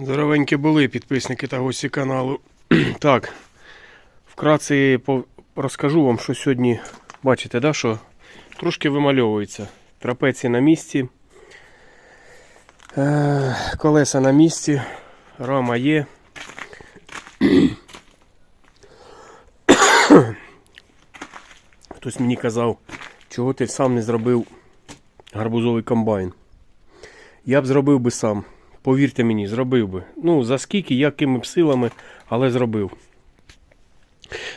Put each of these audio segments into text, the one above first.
Здоровенькі були підписники та гості каналу. так, вкратце розкажу вам, що сьогодні бачите, да, що трошки вимальовується. Трапеції на місці, е, колеса на місці, рама є. Хтось мені казав, чого ти сам не зробив гарбузовий комбайн. Я б зробив би сам. Повірте мені, зробив би. Ну, за скільки, якими б силами, але зробив.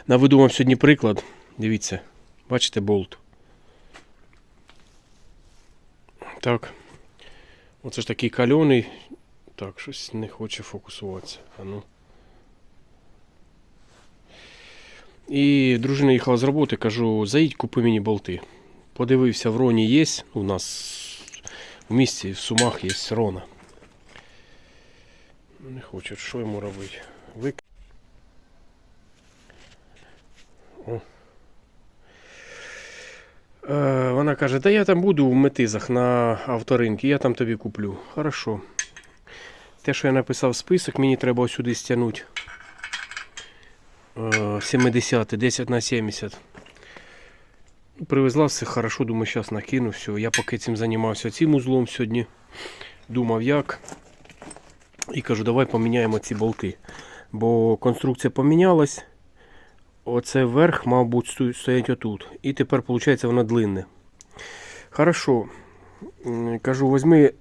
Наведу вам сьогодні приклад. Дивіться, бачите болт. Так. Оце ж такий кальоний. Так, щось не хоче фокусуватися. А ну. І дружина їхала з роботи, кажу, заїдь, купи мені болти. Подивився, в Роні є. У нас в місті, в Сумах є Рона. Не хочуть, що йому робити? Вик... О. Е, вона каже, да я там буду в метизах на авторинку, я там тобі куплю. Хорошо. Те, що я написав список, мені треба сюди стягнути. Е, 70, 10 на 70. Привезла все хорошо, думаю, зараз накину все. Я поки цим займався цим узлом сьогодні. Думав як. І кажу, давай поміняємо ці болти. Бо конструкція помінялась. Оце верх, сто- стоять отут. І тепер, виходить, воно длинне. Хорошо. Кажу, возьми,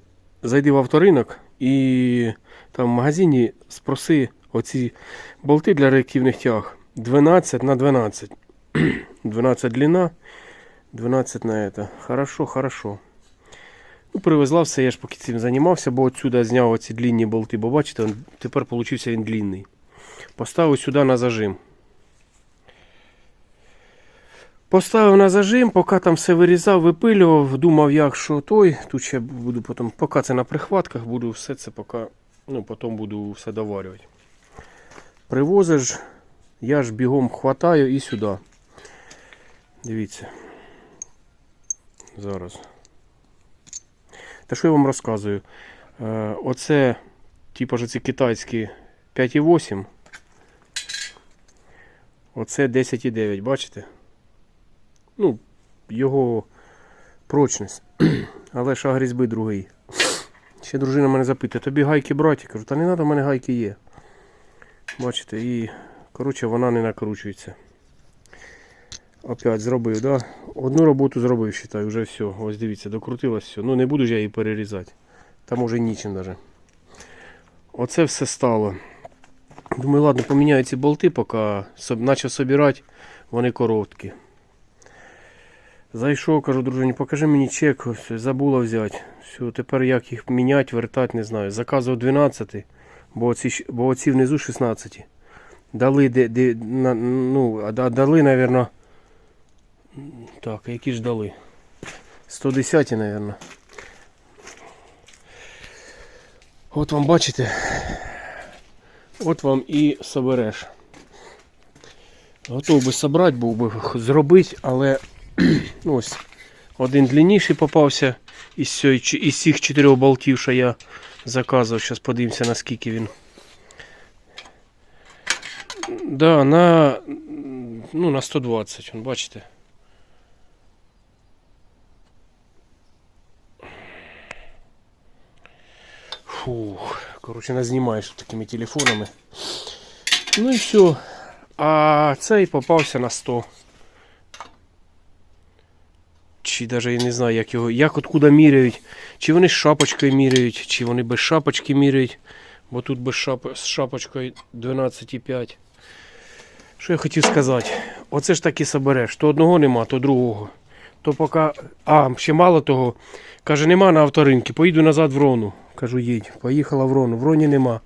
зайди в авторинок і там в магазині спроси оці болти для реактивних тяг. 12 на 12. 12 длина, 12 на это. Хорошо, хорошо. Ну, привезла все, я ж поки цим займався, бо отсюда зняв оці длінні болти, бо бачите, тепер получився він длинний. Поставив сюди на зажим. Поставив на зажим, поки там все вирізав, випилював, думав, як що той. Тут ще буду потім, поки це на прихватках, буду все це поки, ну, потім буду все доварювати. Привозиш, я ж бігом хватаю і сюди. Дивіться. Зараз. Та що я вам розказую? Е, оце, типу ж ці китайські 5,8. Оце 10,9, бачите? Ну, його прочність. Але шаг різьби другий. Ще дружина мене запитує, тобі гайки брати? Я кажу, та не треба, в мене гайки є. Бачите, і коротше вона не накручується. Опять зробив, да? Одну роботу зробив, вважаю, вже все. Ось дивіться, докрутилось все. Ну не буду ж я її перерізати. Там уже нічим даже. Оце все стало. Думаю, ладно, поміняю ці болти, поки почав собирати, вони короткі. Зайшов, кажу, дружині, покажи мені чек, ось, забула взяти. Все, тепер як їх міняти, вертати, не знаю. Заказував 12, бо оці, бо оці внизу 16. Дали, де, де, на, ну, дали, мабуть, так, які ж дали? 110, мабуть. От вам бачите. От вам і собереш. Готов би собрати, був би зробити, але ну, ось один длинніший попався із, із цих чотирьох болтів, що я заказував. Зараз подивимося, наскільки він. Да, на, ну, на 120, вон, бачите. Фух, коротше, назнімаєш такими телефонами. Ну і все. А цей попався на 100. Чи навіть я не знаю, як його, як откуда міряють. Чи вони з шапочкою міряють, чи вони без шапочки міряють. Бо тут без шап... з шапочкою 12,5. Що я хотів сказати? Оце ж таки собереш. То одного нема, то другого. То поки. А, ще мало того. Каже, нема на авторинки, поїду назад в Рону. Кажу, їдь. Поїхала в Рону. В Роні нема.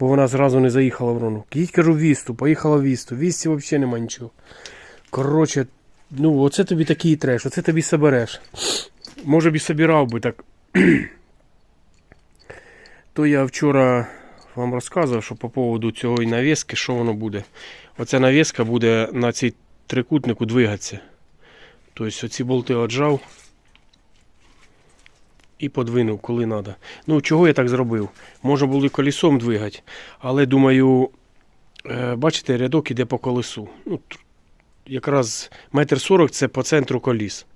Бо вона зразу не заїхала в Рону. Їдь, кажу, в Вісту, поїхала в Вісту. В Вісті взагалі нема нічого. Коротше, ну оце тобі такий треш, оце тобі собереш. Може б і собирав би так. То я вчора вам розказував, що по поводу цього навіски, що воно буде. Оця навіска буде на цій трикутнику двигатися. Тобто оці болти отжав. І подвинув, коли треба. Ну, чого я так зробив? Можна було і колесом двигати, але думаю, е, бачите, рядок іде по колесу. Ну, якраз метр сорок це по центру коліс.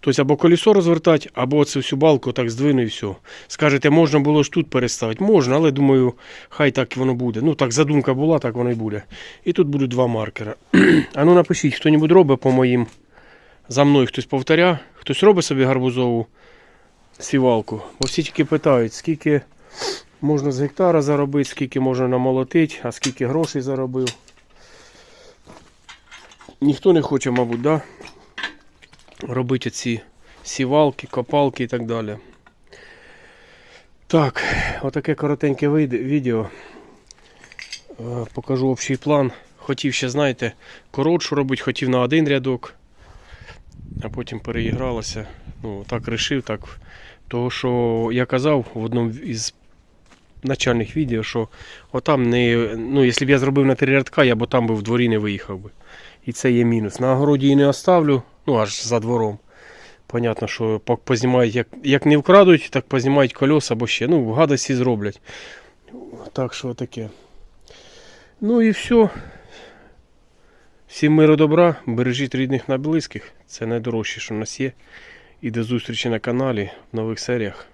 Тобто або колесо розвертати, або це всю балку так здвину і все. Скажете, можна було ж тут переставити? Можна, але думаю, хай так воно буде. Ну так задумка була, так воно і буде. І тут будуть два маркера. а ну напишіть, хто-небудь робить по моїм. За мною хтось повторя, хтось робить собі гарбузову сівалку. Бо всі тільки питають, скільки можна з гектара заробити, скільки можна намолотити, а скільки грошей заробив. Ніхто не хоче, мабуть, да? робити ці сівалки, копалки і так далі. Так, отаке коротеньке відео. Е, Покажу общий план. Хотів ще, знаєте, коротшу робити, хотів на один рядок, а потім переігралося. Ну, так рішив, так. Того, що я казав в одному із начальних відео, що отам не. Ну, якщо б я зробив на три рядка, я б там би в дворі не виїхав би. І це є мінус. На огороді її не оставлю, ну аж за двором. Понятно, що познімають, як, як не вкрадуть, так познімають колеса або ще. Ну, гадості зроблять. Так що таке. Ну і все. Всім миру добра, бережіть рідних на близьких. Це найдорожче, що в нас є. І до зустрічі на каналі в нових серіях.